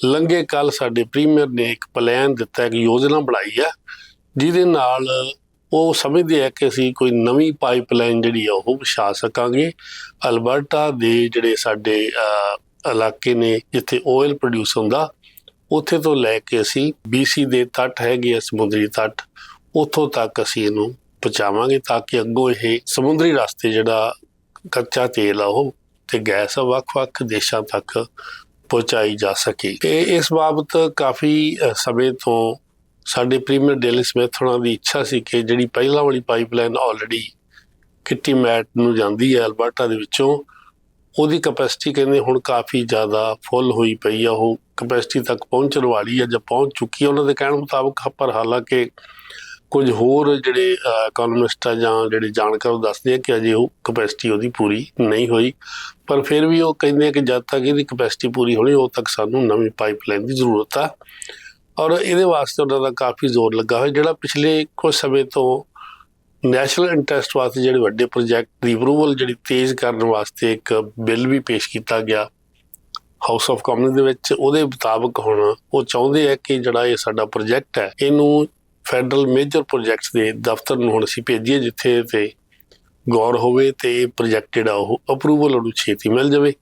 ਲੰਘੇ ਕੱਲ ਸਾਡੇ ਪ੍ਰੀਮੀਅਰ ਨੇ ਇੱਕ ਪਲਾਨ ਦਿੱਤਾ, ਇੱਕ ਯੋਜਨਾ ਬਣਾਈ ਆ, ਜਿਹਦੇ ਨਾਲ ਉਹ ਸਮਝਦੇ ਆ ਕਿ ਅਸੀਂ ਕੋਈ ਨਵੀਂ ਪਾਈਪਲਾਈਨ ਜਿਹੜੀ ਆ ਉਹ ਵਿਛਾ ਸਕਾਂਗੇ। ਅਲਬਰਟਾ ਦੇ ਜਿਹੜੇ ਸਾਡੇ ਇਲਾਕੇ ਨੇ ਜਿੱਥੇ ਆਇਲ ਪ੍ਰੋਡਿਊਸ ਹੁੰਦਾ, ਉੱਥੇ ਤੋਂ ਲੈ ਕੇ ਅਸੀਂ BC ਦੇ ਤੱਟ ਹੈਗੇ ਆ, ਸਮੁੰਦਰੀ ਤੱਟ, ਉੱਥੋਂ ਤੱਕ ਅਸੀਂ ਇਹਨੂੰ ਪਹੁੰਚਾਵਾਂਗੇ ਤਾਂ ਕਿ ਅੱਗੋਂ ਇਹ ਸਮੁੰਦਰੀ ਰਸਤੇ ਜਿਹੜਾ ਕੱਚਾ ਤੇਲ ਆ ਉਹ ਤੇ ਗੈਸ ਆ ਵੱਖ-ਵੱਖ ਦੇਸ਼ਾਂ ਤੱਕ ਪਹੁੰਚਾਈ ਜਾ ਸਕੇ। ਇਹ ਇਸ ਬਾਬਤ ਕਾਫੀ ਸਮੇਂ ਤੋਂ ਸਾਡੇ ਪ੍ਰੀਮੀਅਰ ਡੇਲੀ ਸਮਿਥ ਹੋਣਾ ਦੀ ਇੱਛਾ ਸੀ ਕਿ ਜਿਹੜੀ ਪਹਿਲਾਂ ਵਾਲੀ ਪਾਈਪਲਾਈਨ ਆਲਰੇਡੀ ਕਿੱਟੀ ਮੈਟ ਨੂੰ ਜਾਂਦੀ ਹੈ ਅਲਬਰਟਾ ਦੇ ਵਿੱਚੋਂ, ਉਹਦੀ ਕਪੈਸਿਟੀ ਕਹਿੰਦੇ ਹੁਣ ਕਾਫੀ ਜ਼ਿਆਦਾ ਫੁੱਲ ਹੋਈ ਪਈ ਆ। ਉਹ ਕਪੈਸਿਟੀ ਤੱਕ ਪਹੁੰਚਣ ਵਾਲੀ ਆ ਜਾਂ ਪਹੁੰਚ ਚੁੱਕੀ ਆ। ਉਹਨਾਂ ਦੇ ਕਹਿਣ ਮੁਤਾਬਕ ਪਰ ਹਾਲਾਂਕਿ ਕੁਝ ਹੋਰ ਜਿਹੜੇ ਇਕਨੋਮਿਸਟ ਆ ਜਾਂ ਜਿਹੜੇ ਜਾਣਕਾਰ ਉਹ ਦੱਸਦੇ ਆ ਕਿ ਅਜੇ ਉਹ ਕਪੈਸਿਟੀ ਉਹਦੀ ਪੂਰੀ ਨਹੀਂ ਹੋਈ। ਪਰ ਫਿਰ ਵੀ ਉਹ ਕਹਿੰਦੇ ਆ ਕਿ ਜਦ ਤੱਕ ਇਹਦੀ ਕਪੈਸਿਟੀ ਪੂਰੀ ਹੋਣੀ, ਉਦੋਂ ਤੱਕ ਸਾਨੂੰ ਨਵੀਂ ਪਾਈਪਲਾਈਨ ਦੀ ਜ਼ਰੂਰਤ ਆ। ਔਰ ਇਹਦੇ ਵਾਸਤੇ ਉਹਨਾਂ ਦਾ ਕਾਫੀ ਜ਼ੋਰ ਲੱਗਾ ਹੋਇਆ, ਜਿਹੜਾ ਪਿਛਲੇ ਕੁਝ ਸਮੇਂ ਤੋਂ ਨੈਸ਼ਨਲ ਇੰਟਰਸਟ ਵਾਸਤੇ ਜਿਹੜੇ ਵੱਡੇ ਪ੍ਰੋਜੈਕਟ ਦੀ ਅਪਰੂਵਲ ਜਿਹੜੀ ਤੇਜ਼ ਕਰਨ ਵਾਸਤੇ ਇੱਕ ਬਿੱਲ ਵੀ ਪੇਸ਼ ਕੀਤਾ ਗਿਆ ਹਾਊਸ ਆਫ ਕਾਮਨਸ ਦੇ ਵਿੱਚ। ਉਹਦੇ ਮੁਤਾਬਕ ਹੁਣ ਉਹ ਚਾਹੁੰਦੇ ਆ ਕਿ ਜਿਹੜਾ ਇਹ ਸਾਡਾ ਪ੍ਰੋਜੈਕਟ ਹੈ, ਇਹਨੂੰ ਫੈਡਰਲ ਮੇਜਰ ਪ੍ਰੋਜੈਕਟਸ ਦੇ ਦਫ਼ਤਰ ਨੂੰ ਹੁਣ ਅਸੀਂ ਭੇਜੀਏ, ਜਿੱਥੇ ਤੇ ਗੌਰ ਹੋਵੇ ਤੇ ਇਹ ਪ੍ਰੋਜੈਕਟ ਜਿਹੜਾ ਉਹ ਅਪਰੂਵਲ ਉਹਨੂੰ ਛੇਤੀ ਮਿਲ ਜਾਵੇ।